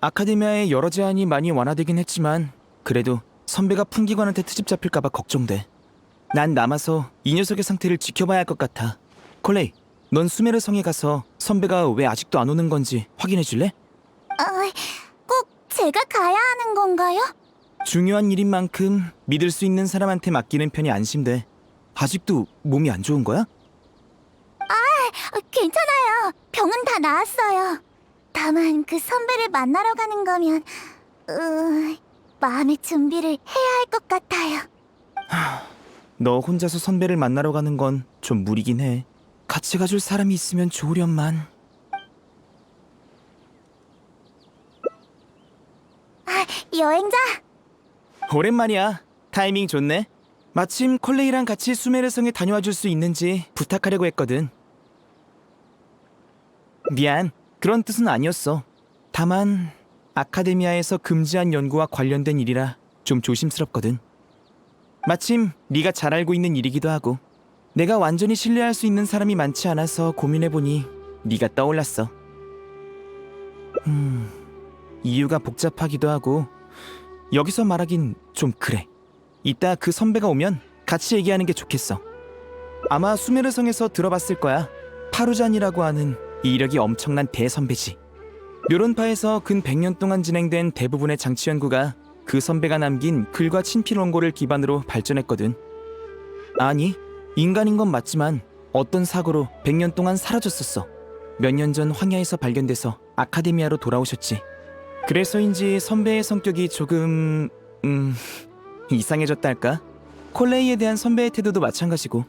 아카데미아의 여러 제한이 많이 완화되긴 했지만 그래도 선배가 풍기관한테 트집 잡힐까봐 걱정돼. 난 남아서 이 녀석의 상태를 지켜봐야 할 것 같아. 콜레이, 넌 수메르 성에 가서 선배가 왜 아직도 안 오는 건지 확인해 줄래? 어, 꼭 제가 가야 하는 건가요? 중요한 일인 만큼 믿을 수 있는 사람한테 맡기는 편이 안심돼. 아직도 몸이 안 좋은 거야? 어, 괜찮아요. 병은 다 나았어요. 다만 그 선배를 만나러 가는 거면 으, 마음의 준비를 해야 할 것 같아요. 너 혼자서 선배를 만나러 가는 건 좀 무리긴 해. 같이 가줄 사람이 있으면 좋으련만. 여행자, 오랜만이야. 타이밍 좋네. 마침 콜레이랑 같이 수메르 성에 다녀와 줄 수 있는지 부탁하려고 했거든. 미안. 그런 뜻은 아니었어. 다만 아카데미아에서 금지한 연구와 관련된 일이라 좀 조심스럽거든. 마침 네가 잘 알고 있는 일이기도 하고 내가 완전히 신뢰할 수 있는 사람이 많지 않아서 고민해 보니 네가 떠올랐어. 음. 이유가 복잡하기도 하고 여기서 말하긴 좀 그래. 이따 그 선배가 오면 같이 얘기하는 게 좋겠어. 아마 수메르성에서 들어봤을 거야. 파루잔이라고 하는 이력이 엄청난 대선배지. 묘론파에서 근 100년 동안 진행된 대부분의 장치 연구가 그 선배가 남긴 글과 친필 원고를 기반으로 발전했거든. 아니, 인간인 건 맞지만 어떤 사고로 100년 동안 사라졌었어. 몇 년 전 황야에서 발견돼서 아카데미아로 돌아오셨지. 그래서인지 선배의 성격이 조금 음 이상해졌달까? 콜레이에 대한 선배의 태도도 마찬가지고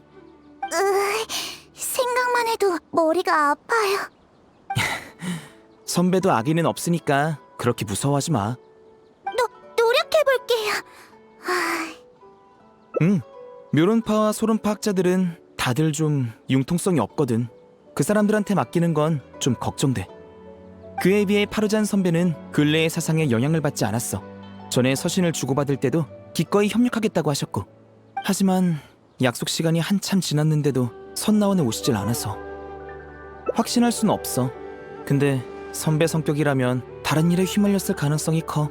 머리가 아파요. 선배도 악의는 없으니까 그렇게 무서워하지 마. 노, 노력해 볼게요. 아, 응. 묘론파와 소론파 학자들은 다들 좀 융통성이 없거든. 그 사람들한테 맡기는 건 좀 걱정돼. 그에 비해 파루잔 선배는 근래의 사상에 영향을 받지 않았어. 전에 서신을 주고받을 때도 기꺼이 협력하겠다고 하셨고. 하지만 약속 시간이 한참 지났는데도 선나원에 오시질 않아서. 확신할 순 없어. 근데 선배 성격이라면 다른 일에 휘말렸을 가능성이 커.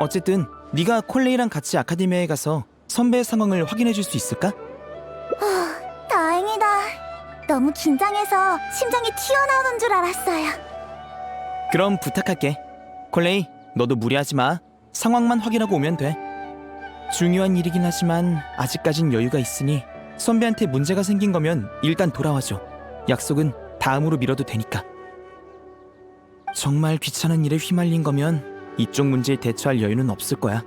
어쨌든 네가 콜레이랑 같이 아카데미아에 가서 선배의 상황을 확인해 줄 수 있을까? 다행이다. 너무 긴장해서 심장이 튀어나오는 줄 알았어요. 그럼 부탁할게. 콜레이, 너도 무리하지 마. 상황만 확인하고 오면 돼. 중요한 일이긴 하지만 아직까진 여유가 있으니 선배한테 문제가 생긴 거면 일단 돌아와줘. 약속은 다음으로 미뤄도 되니까. 정말 귀찮은 일에 휘말린 거면 이쪽 문제에 대처할 여유는 없을 거야.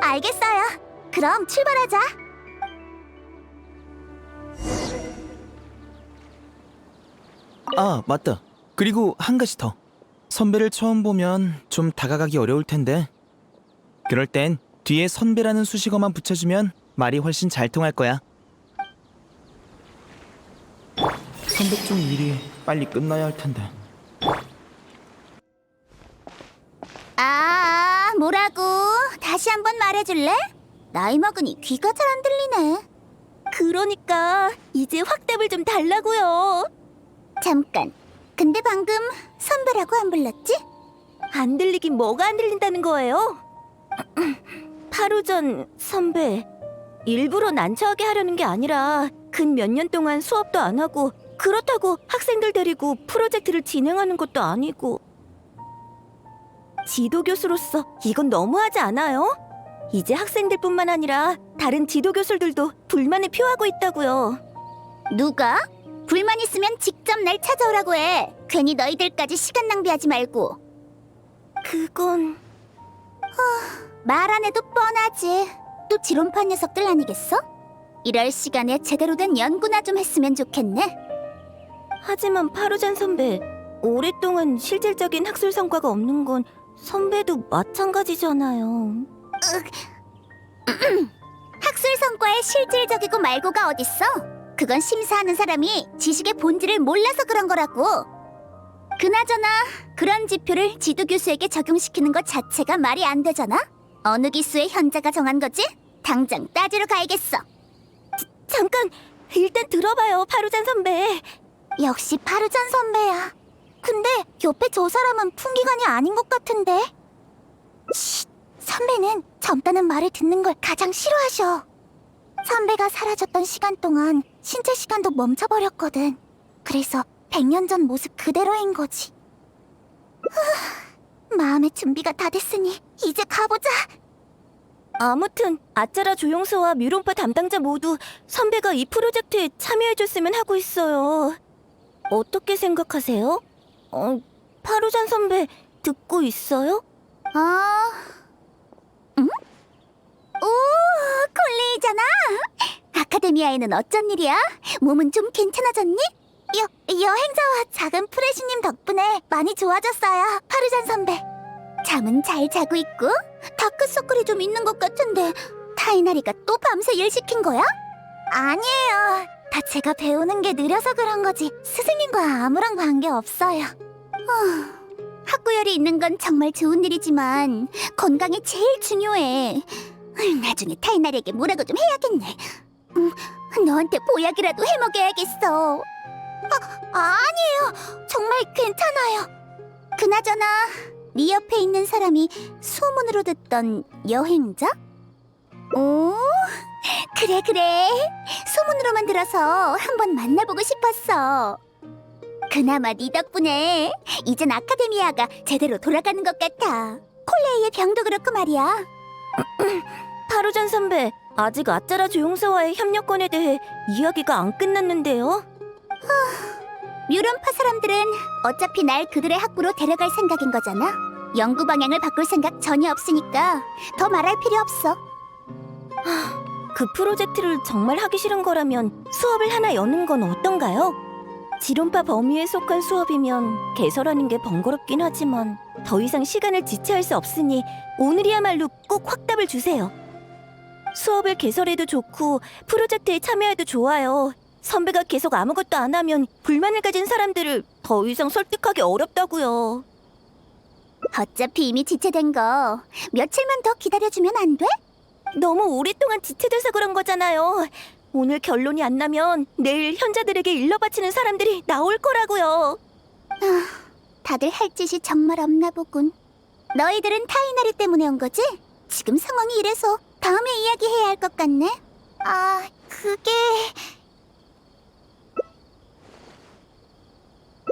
알겠어요. 그럼 출발하자. 아, 맞다. 그리고 한 가지 더. 선배를 처음 보면 좀 다가가기 어려울 텐데. 그럴 땐 뒤에 선배라는 수식어만 붙여주면 말이 훨씬 잘 통할 거야. 쪽 일이 빨리 끝나야 할 텐데. 아, 뭐라고? 다시 한 번 말해줄래? 나이 먹으니 귀가 잘 안 들리네. 그러니까 이제 확답을 좀 달라고요. 잠깐. 근데 방금 선배라고 안 불렀지? 안 들리긴 뭐가 안 들린다는 거예요? 하루 전 선배 일부러 난처하게 하려는 게 아니라 근 몇 년 동안 수업도 안 하고 그렇다고 학생들 데리고 프로젝트를 진행하는 것도 아니고 지도 교수로서 이건 너무하지 않아요? 이제 학생들뿐만 아니라 다른 지도 교수들도 불만을 표하고 있다고요. 누가? 불만 있으면 직접 날 찾아오라고 해. 괜히 너희들까지 시간 낭비하지 말고. 그건 말 안 해도 뻔하지. 또 지론파 녀석들 아니겠어? 이럴 시간에 제대로 된 연구나 좀 했으면 좋겠네. 하지만 파루잔 선배, 오랫동안 실질적인 학술 성과가 없는 건 선배도 마찬가지잖아요. 학술 성과에 실질적이고 말고가 어딨어? 그건 심사하는 사람이 지식의 본질을 몰라서 그런 거라고. 그나저나 그런 지표를 지도 교수에게 적용시키는 것 자체가 말이 안 되잖아. 어느 기수의 현자가 정한 거지? 당장 따지러 가야겠어. 잠깐 일단 들어봐요, 파루잔 선배. 역시 파루잔 선배야. 근데 옆에 저 사람은 풍기관이 아닌 것 같은데. 쉿, 선배는 젊다는 말을 듣는 걸 가장 싫어하셔. 선배가 사라졌던 시간 동안 신체 시간도 멈춰버렸거든. 그래서 100년 전 모습 그대로인 거지. 후, 마음의 준비가 다 됐으니 이제 가보자. 아무튼 아짜라 조용서와 뮤론파 담당자 모두 선배가 이 프로젝트에 참여해줬으면 하고 있어요. 어떻게 생각하세요? 어, 파루잔 선배 듣고 있어요? 아, 응? 오, 콜레이잖아. 아카데미아에는 어쩐 일이야? 몸은 좀 괜찮아졌니? 여, 여행자와 작은 프레시님 덕분에 많이 좋아졌어요, 파루잔 선배. 잠은 잘 자고 있고 다크서클이 좀 있는 것 같은데 타이나리가 또 밤새 일 시킨 거야? 아니에요. 다 제가 배우는 게 느려서 그런 거지 스승님과 아무런 관계 없어요. 어, 학구열이 있는 건 정말 좋은 일이지만 건강이 제일 중요해. 나중에 타이나리에게 뭐라고 좀 해야겠네. 음, 너한테 보약이라도 해먹여야겠어. 아, 아니에요. 정말 괜찮아요. 그나저나 네 옆에 있는 사람이 소문으로 듣던 여행자? 오, 그래 그래. 소문으로만 들어서 한번 만나보고 싶었어. 그나마 네 덕분에 이젠 아카데미아가 제대로 돌아가는 것 같아. 콜레이의 병도 그렇고 말이야. 파루잔 선배, 아직 아짜라 조용사와의 협력권에 대해 이야기가 안 끝났는데요. 뮤론파 사람들은 어차피 날 그들의 학부로 데려갈 생각인 거잖아. 연구 방향을 바꿀 생각 전혀 없으니까 더 말할 필요 없어. 그 프로젝트를 정말 하기 싫은 거라면 수업을 하나 여는 건 어떤가요? 지론파 범위에 속한 수업이면 개설하는 게 번거롭긴 하지만 더 이상 시간을 지체할 수 없으니 오늘이야말로 꼭 확답을 주세요. 수업을 개설해도 좋고 프로젝트에 참여해도 좋아요. 선배가 계속 아무것도 안 하면 불만을 가진 사람들을 더 이상 설득하기 어렵다고요. 어차피 이미 지체된 거 며칠만 더 기다려주면 안 돼? 너무 오랫동안 지체돼서 그런 거잖아요. 오늘 결론이 안 나면 내일 현자들에게 일러 바치는 사람들이 나올 거라고요. 아, 다들 할 짓이 정말 없나 보군. 너희들은 타이나리 때문에 온 거지? 지금 상황이 이래서 다음에 이야기해야 할 것 같네. 아, 그게...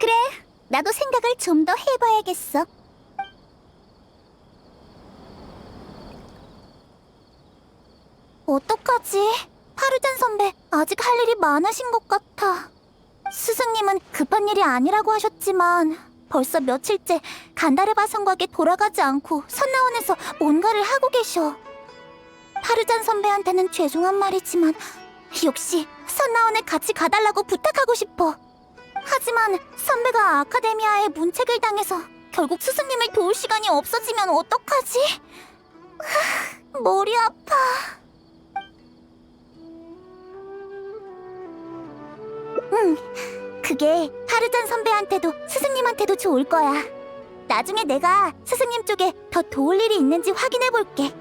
그래, 나도 생각을 좀 더 해봐야겠어. 어떡하지? 파르잔 선배 아직 할 일이 많으신 것 같아. 스승님은 급한 일이 아니라고 하셨지만 벌써 며칠째 간다르바 성곽에 돌아가지 않고 선나원에서 뭔가를 하고 계셔. 파르잔 선배한테는 죄송한 말이지만 역시 선나원에 같이 가달라고 부탁하고 싶어. 하지만 선배가 아카데미아에 문책을 당해서 결국 스승님을 도울 시간이 없어지면 어떡하지? 하, 머리 아파. 응, 그게 하르잔 선배한테도 스승님한테도 좋을 거야. 나중에 내가 스승님 쪽에 더 도울 일이 있는지 확인해 볼게.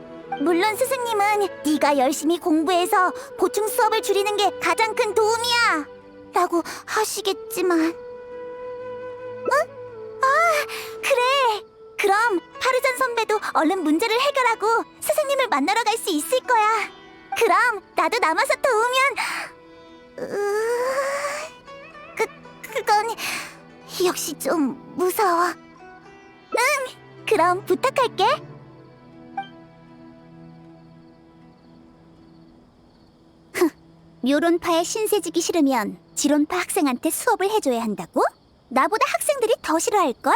물론 스승님은 네가 열심히 공부해서 보충 수업을 줄이는 게 가장 큰 도움이야. 라고 하시겠지만. 응? 아, 그래. 그럼 파르잔 선배도 얼른 문제를 해결하고 스승님을 만나러 갈 수 있을 거야. 그럼 나도 남아서 도우면 으... 그 그건 역시 좀 무서워. 응, 그럼 부탁할게. 흥, 묘론파에 신세지기 싫으면 지론파 학생한테 수업을 해줘야 한다고? 나보다 학생들이 더 싫어할걸?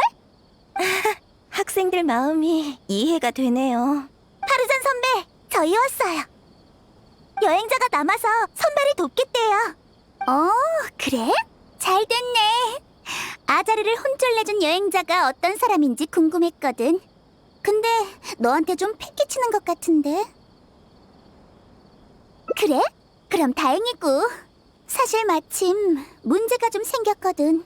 학생들 마음이 이해가 되네요. 파르잔 선배, 저희 왔어요. 여행자가 남아서 선배를 돕겠대요. 어, 그래? 잘 됐네. 아자르를 혼쭐 내준 여행자가 어떤 사람인지 궁금했거든. 근데 너한테 좀 패기치는 것 같은데. 그래? 그럼 다행이고. 사실 마침 문제가 좀 생겼거든.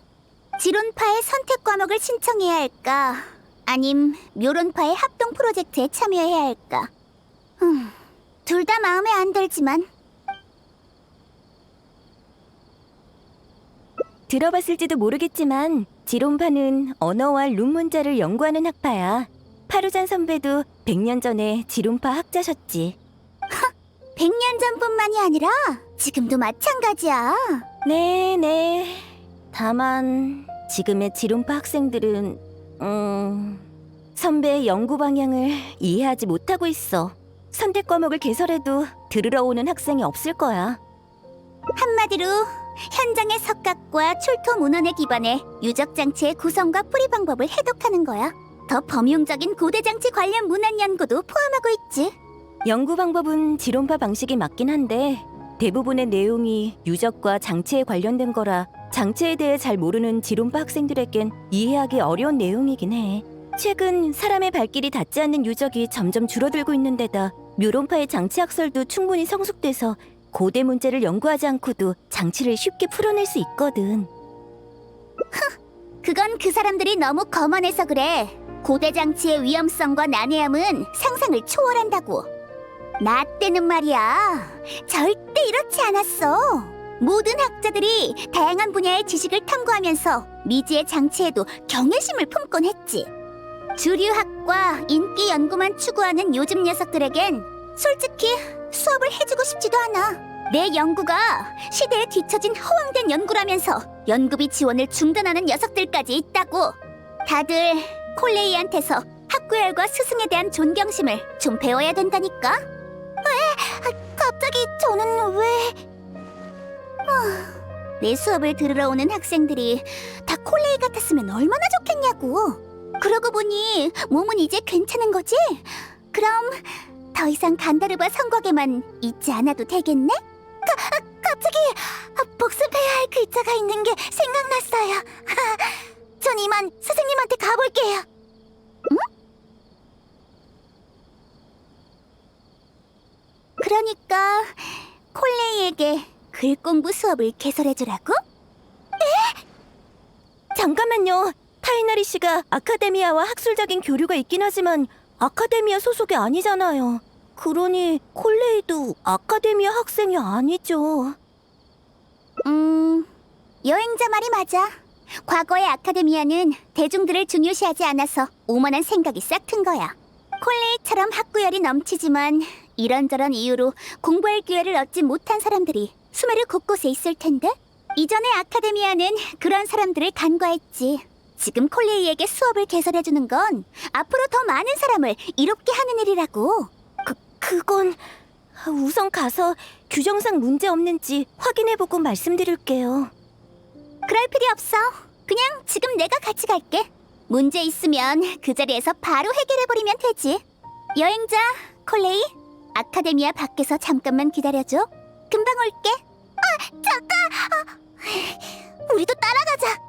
지론파의 선택 과목을 신청해야 할까? 아님 묘론파의 합동 프로젝트에 참여해야 할까? 음, 둘다 마음에 안 들지만 들어봤을지도 모르겠지만 지론파는 언어와 룸 문자를 연구하는 학파야. 파루잔 선배도 100년 전에 지론파 학자셨지. 100년 전뿐만이 아니라 지금도 마찬가지야. 네, 네. 다만 지금의 지론파 학생들은 음, 선배의 연구 방향을 이해하지 못하고 있어. 선택 과목을 개설해도 들으러 오는 학생이 없을 거야. 한마디로 현장의 석각과 출토 문헌에 기반해 유적 장치의 구성과 풀이 방법을 해독하는 거야. 더 범용적인 고대 장치 관련 문헌 연구도 포함하고 있지. 연구 방법은 지론파 방식이 맞긴 한데 대부분의 내용이 유적과 장치에 관련된 거라 장치에 대해 잘 모르는 지론파 학생들에겐 이해하기 어려운 내용이긴 해. 최근 사람의 발길이 닿지 않는 유적이 점점 줄어들고 있는 데다 묘론파의 장치 학설도 충분히 성숙돼서 고대 문제를 연구하지 않고도 장치를 쉽게 풀어낼 수 있거든. 그건 그 사람들이 너무 거만해서 그래. 고대 장치의 위험성과 난해함은 상상을 초월한다고. 나 때는 말이야. 절대 이렇지 않았어. 모든 학자들이 다양한 분야의 지식을 탐구하면서 미지의 장치에도 경외심을 품곤 했지. 주류학과 인기 연구만 추구하는 요즘 녀석들에겐 솔직히 수업을 해주고 싶지도 않아. 내 연구가 시대에 뒤처진 허황된 연구라면서 연구비 지원을 중단하는 녀석들까지 있다고. 다들 콜레이한테서 학구열과 스승에 대한 존경심을 좀 배워야 된다니까. 왜? 아, 갑자기 저는 왜? 아, 내 수업을 들으러 오는 학생들이 다 콜레이 같았으면 얼마나 좋겠냐고. 그러고 보니 몸은 이제 괜찮은 거지? 그럼 더 이상 간다르바 성곽에만 있지 않아도 되겠네? 가, 아, 갑자기 아, 복습해야 할 글자가 있는 게 생각났어요. 전 이만 스승님한테 가볼게요. 응? 그러니까 콜레이에게 글 공부 수업을 개설해주라고? 잠깐만요. 타이나리 씨가 아카데미아와 학술적인 교류가 있긴 하지만 아카데미아 소속이 아니잖아요. 그러니 콜레이도 아카데미아 학생이 아니죠. 음, 여행자 말이 맞아. 과거의 아카데미아는 대중들을 중요시하지 않아서 오만한 생각이 싹 튼 거야. 콜레이처럼 학구열이 넘치지만 이런저런 이유로 공부할 기회를 얻지 못한 사람들이 수메르 곳곳에 있을 텐데 이전의 아카데미아는 그런 사람들을 간과했지. 지금 콜레이에게 수업을 개설해주는 건 앞으로 더 많은 사람을 이롭게 하는 일이라고. 그건 우선 가서 규정상 문제 없는지 확인해보고 말씀드릴게요. 그럴 필요 없어. 그냥 지금 내가 같이 갈게. 문제 있으면 그 자리에서 바로 해결해버리면 되지. 여행자, 콜레이, 아카데미아 밖에서 잠깐만 기다려줘. 금방 올게. 아, 잠깐! 아, 우리도 따라가자.